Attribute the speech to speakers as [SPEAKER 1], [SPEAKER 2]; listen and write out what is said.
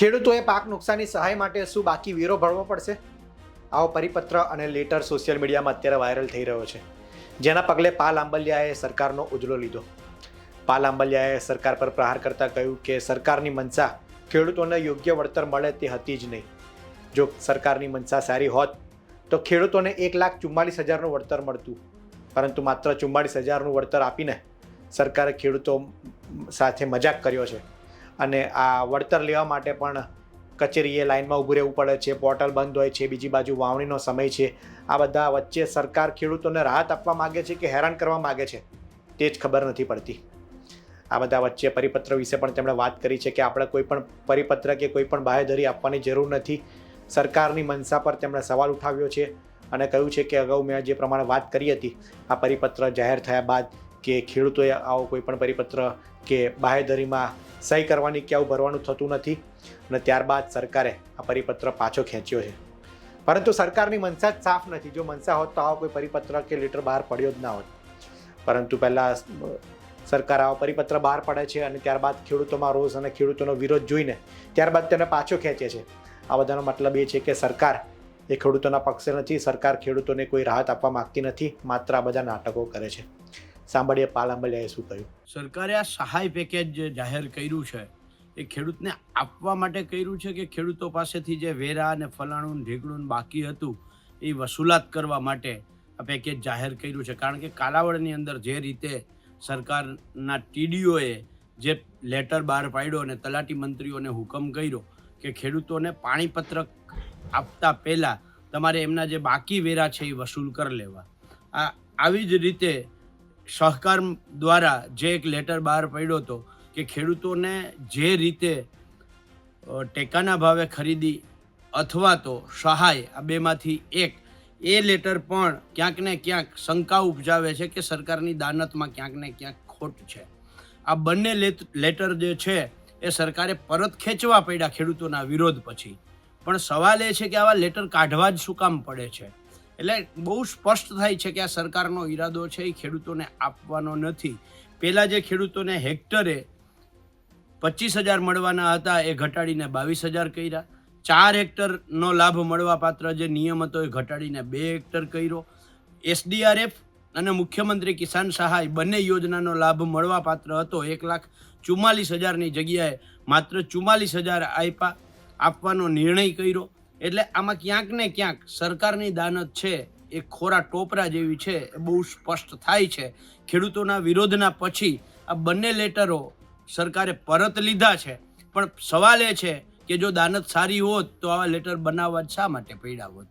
[SPEAKER 1] ખેડૂતોએ પાક નુકસાની સહાય માટે શું બાકી વેરો ભરવો પડશે? આવો પરિપત્ર અને લેટર સોશિયલ મીડિયામાં અત્યારે વાયરલ થઈ રહ્યો છે. જેના પગલે પાલ આંબલિયાએ સરકારનો ઉજળો લીધો. પાલ આંબલિયાએ સરકાર પર પ્રહાર કરતા કહ્યું કે સરકારની મનસા ખેડૂતોને યોગ્ય વળતર મળે તે હતી જ નહીં. જો સરકારની મનસા સારી હોત, તો ખેડૂતોને એક લાખ ચુમ્માલીસ હજારનું વળતર મળતું. પરંતુ માત્ર ચુમ્માલીસ હજારનું વળતર આપીને સરકારે ખેડૂતો સાથે મજાક કર્યો છે. અને આ વળતર લેવા માટે પણ કચેરીએ લાઇનમાં ઊભું રહેવું પડે છે, પોર્ટલ બંધ હોય છે, બીજી બાજુ વાવણીનો સમય છે. આ બધા વચ્ચે સરકાર ખેડૂતોને રાહત આપવા માગે છે કે હેરાન કરવા માગે છે? તે જ ખબર નથી પડતી. આ બધા વચ્ચે પરિપત્ર વિશે પણ તેમણે વાત કરી છે કે આપણે કોઈ પણ પરિપત્ર કે કોઈ પણ બાહેધરી આપવાની જરૂર નથી. સરકારની મનસા પર તેમણે સવાલ ઉઠાવ્યો છે અને કહ્યું છે કે અગાઉ મેં જે પ્રમાણે વાત કરી હતી, આ પરિપત્ર જાહેર થયા બાદ કે ખેડૂતોએ આવો કોઈ પણ પરિપત્ર કે બાહેધરીમાં સહી કરવાની કે આવું ભરવાનું થતું નથી અને ત્યારબાદ સરકારે આ પરિપત્ર પાછો ખેંચ્યો છે. પરંતુ સરકારની મનસા જ સાફ નથી. જો મનસા હોત તો આવો કોઈ પરિપત્ર કે લેટર બહાર પડ્યો જ ના હોત. પરંતુ પહેલાં સરકાર આવો પરિપત્ર બહાર પાડે છે અને ત્યારબાદ ખેડૂતોમાં રોષ અને ખેડૂતોનો વિરોધ જોઈને ત્યારબાદ તેને પાછો ખેંચે છે. આ બધાનો મતલબ એ છે કે સરકાર એ ખેડૂતોના પક્ષે નથી. સરકાર ખેડૂતોને કોઈ રાહત આપવા માગતી નથી. માત્ર આ બધા નાટકો કરે છે. સાંભળીએ પાલ આંબલિયાએ શું કહ્યું?
[SPEAKER 2] સરકારે આ સહાય પેકેજ જાહેર કર્યું છે, એ ખેડૂતને આપવા માટે કર્યું છે કે ખેડૂતો પાસેથી જે વેરા અને ફલાણું ઢીકણું બાકી હતું, એ વસૂલાત કરવા માટે આ પેકેજ જાહેર કર્યું છે? કારણ કે કાલાવડની અંદર જે રીતે સરકારના ટીડીઓએ જે લેટર બહાર પાડ્યો અને તલાટી મંત્રીઓને હુકમ કર્યો કે ખેડૂતોને પાણીપત્રક આપતા પહેલાં તમારે એમના જે બાકી વેરા છે એ વસૂલ કરી લેવા. આ આવી જ રીતે સહકાર દ્વારા જે એક લેટર બહાર પડ્યો હતો કે ખેડૂતોને જે રીતે ટેકાના ભાવે ખરીદી અથવા તો સહાય આ બેમાંથી એક, એ લેટર પણ ક્યાંક ને ક્યાંક શંકા ઉપજાવે છે કે સરકારની દાનતમાં ક્યાંક ને ક્યાંક ખોટ છે. આ બંને લેટર જે છે એ સરકારે પરત ખેંચવા પડ્યા ખેડૂતોના વિરોધ પછી. પણ સવાલ એ છે કે આવા લેટર કાઢવા જ શું કામ પડે છે? એટલે બહુ સ્પષ્ટ થાય છે કે આ સરકારનો ઈરાદો છે, એ ખેડૂતોને આપવાનો નથી. પહેલાં જે ખેડૂતોને હેક્ટરે પચીસ હજાર મળવાના હતા, એ ઘટાડીને બાવીસ હજાર કર્યા. ચાર હેક્ટરનો લાભ મળવા પાત્ર જે નિયમ હતો, એ ઘટાડીને બે હેક્ટર કર્યો. એસડીઆરએફ અને મુખ્યમંત્રી કિસાન સહાય બંને યોજનાનો લાભ મળવાપાત્ર હતો. એક લાખ ચુમ્માલીસ હજારની જગ્યાએ માત્ર ચુમ્માલીસ હજાર આપ્યા આપવાનો નિર્ણય કર્યો. એટલે આમાં ક્યાંક ને ક્યાંક સરકારની દાનત છે, એ ખોરા ટોપરા જેવી છે, એ બહુ સ્પષ્ટ થાય છે. ખેડૂતોના વિરોધના પછી આ બંને લેટરો સરકારે પરત લીધા છે. પણ સવાલ એ છે કે જો દાનત સારી હોત તો આવા લેટર બનાવવા શા માટે પડ્યા હોત?